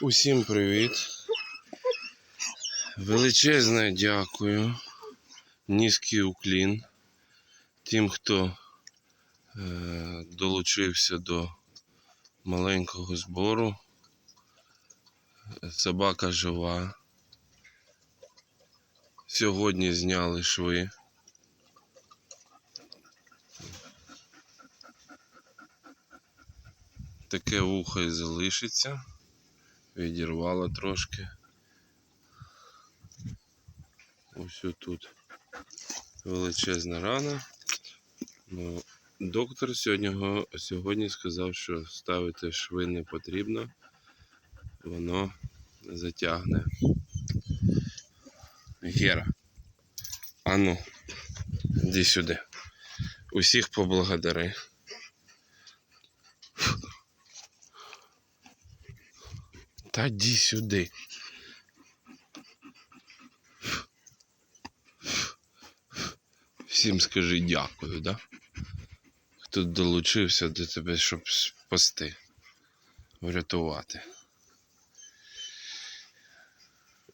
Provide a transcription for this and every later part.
Усім привіт. Величезне дякую. Низький уклін тим, хто е, долучився до маленького збору. Собака жива. Сьогодні зняли шви. Таке вухо і залишиться. Відірвало трошки. Ось тут величезна рана. Ну, доктор сьогодні, сьогодні сказав, що ставити шви не потрібно. Воно затягне. Гера. Ану, іди сюди. Усіх поблагодари. Та йди сюди. Всім скажи дякую, да? Хто долучився до тебе, щоб спасти, врятувати.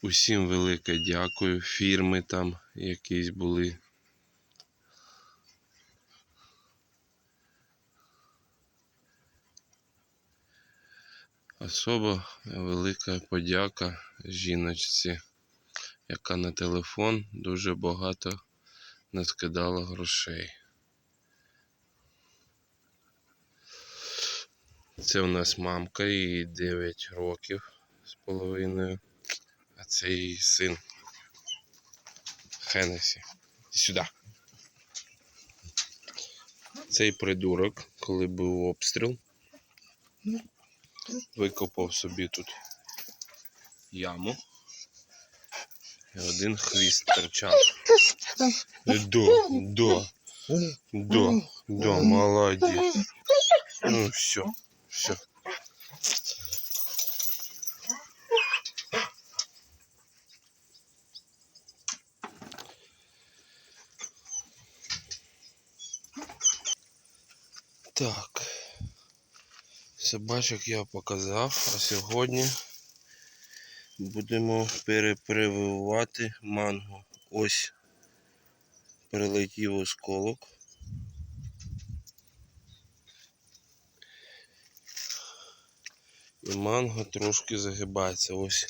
Усім велике дякую. Фірми там якісь були. Особо велика подяка жіночці, яка на телефон дуже багато наскидала грошей. Це у нас мамка, їй 9 років з половиною, а це її син Хенесі. Сюди. Цей придурок, коли був обстріл, викопав собі тут яму. І один хвіст торчав. До, до, до, до, молодець. Ну все, все. Так. Собачок я показав, а сьогодні будемо перепрививати мангу. Ось прилетів осколок. І манго трошки загибається. Ось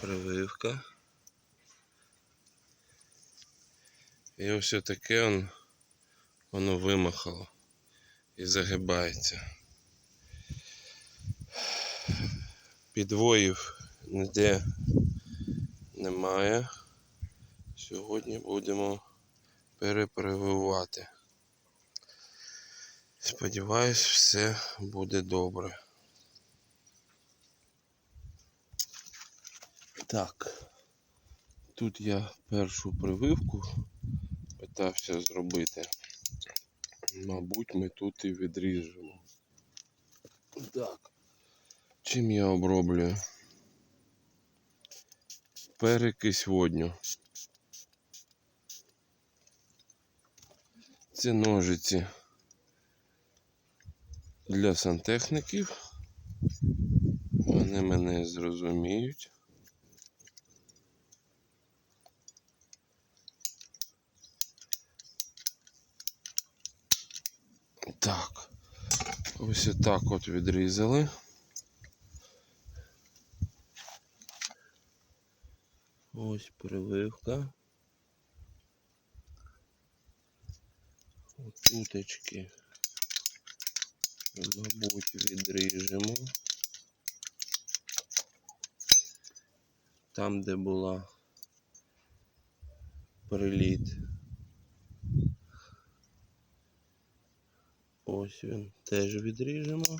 прививка. І ось таке он, воно вимахало і загибається. Підвоїв ніде немає. Сьогодні будемо перепрививати. Сподіваюсь, все буде добре. Так, тут я першу прививку питався зробити. Мабуть, ми тут і відріжемо. Так. Чим я оброблюю? Перекись водню. Це ножиці для сантехніків. Вони мене зрозуміють. Так. Ось так от відрізали. Ось прививка. Отуточки. Мабуть, відріжемо. Там, де була приліт. Ось він теж відріжемо.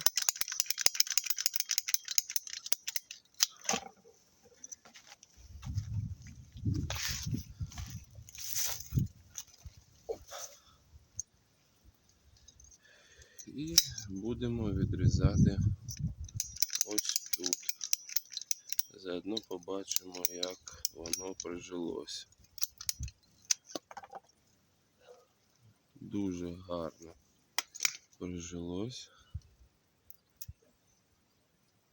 І будемо відрізати ось тут. Заодно побачимо, як воно прижилось. Дуже гарно прижилось.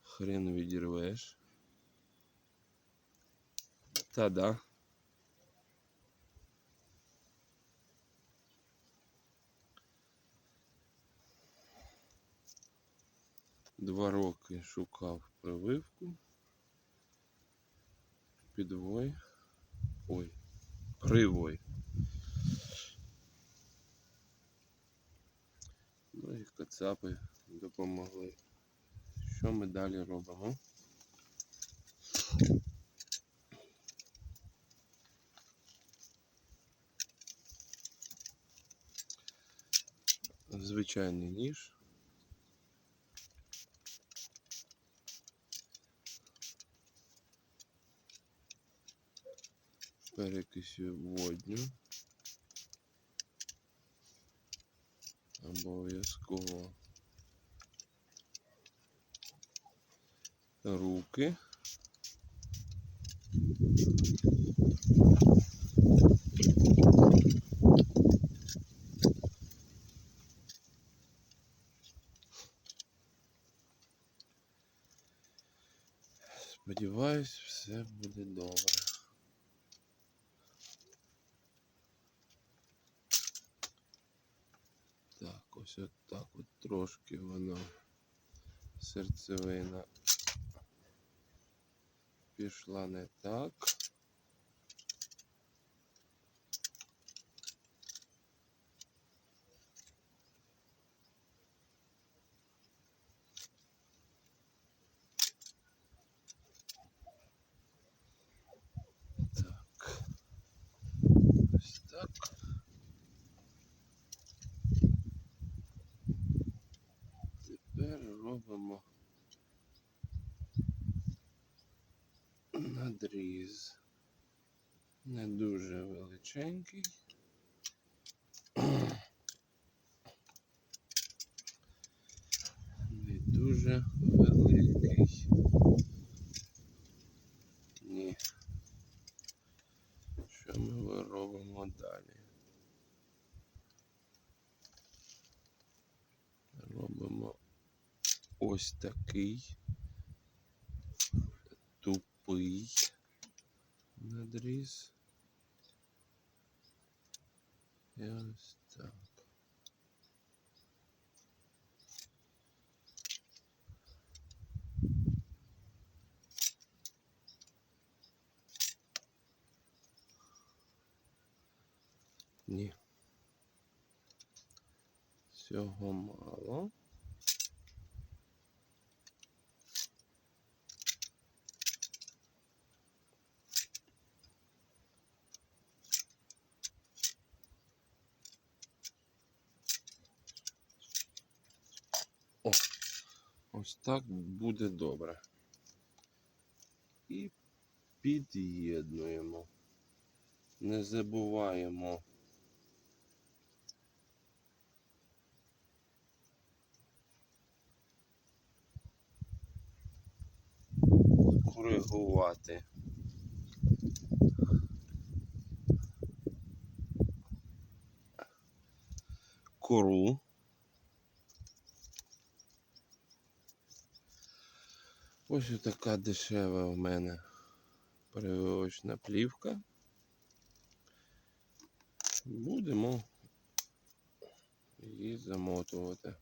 Хрен відірвеш. Та да. Два роки шукав прививку. Підвой. Ой. Привой. Ну і кацапи допомогли. Що ми далі робимо? Звичайний ніж. Перекисю водню. Обов'язково руки. Сподіваюсь, все буде добре. Так, ось от так от трошки воно серцевина пішла не так. Так. Ось так. Тепер робимо надріз. Не дуже величенький. Не дуже великий. Ні. Що ми робимо далі? Робимо ось такий тупий надріз. І ось так. Ні. Цього мало. О, ось так буде добре. І під'єднуємо. Не забуваємо. Коригувати. Кору. Ось така дешева в мене перевивочна плівка. Будемо її замотувати.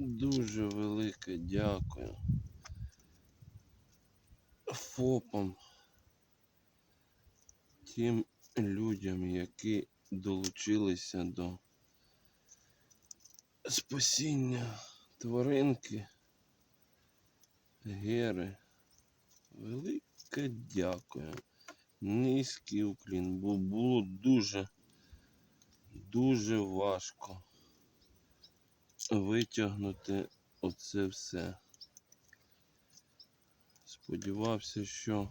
Дуже велике дякую ФОПам, тим людям, які долучилися до спасіння тваринки Гери. Велике дякую. Низький уклін, бо було дуже, дуже важко витягнути оце все. Сподівався, що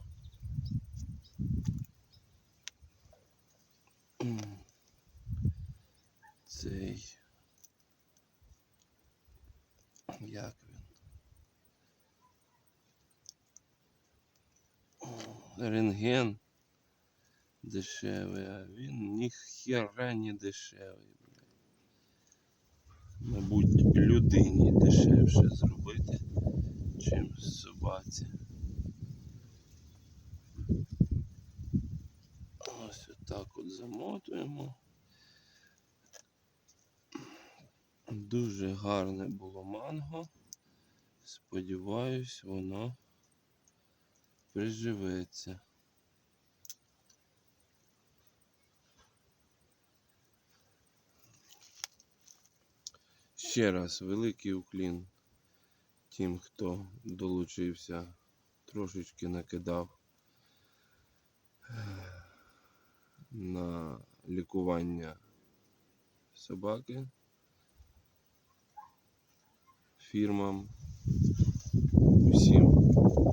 цей Як він? Рентген дешевий, а він ніхера не дешевий. Мабуть, людині дешевше зробити, чим собаці. Ось отак от замотуємо. Дуже гарне було манго. Сподіваюсь, воно приживеться. Ще раз великий уклін тим, хто долучився, трошечки накидав на лікування собаки фірмам. Усім,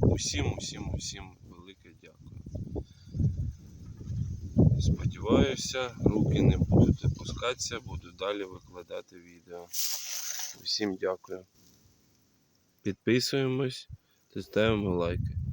усім, усім, усім велике дякую. Сподіваюся, руки не будуть опускатися, буду далі викладати відео. Усім дякую. Підписуємось та ставимо лайки.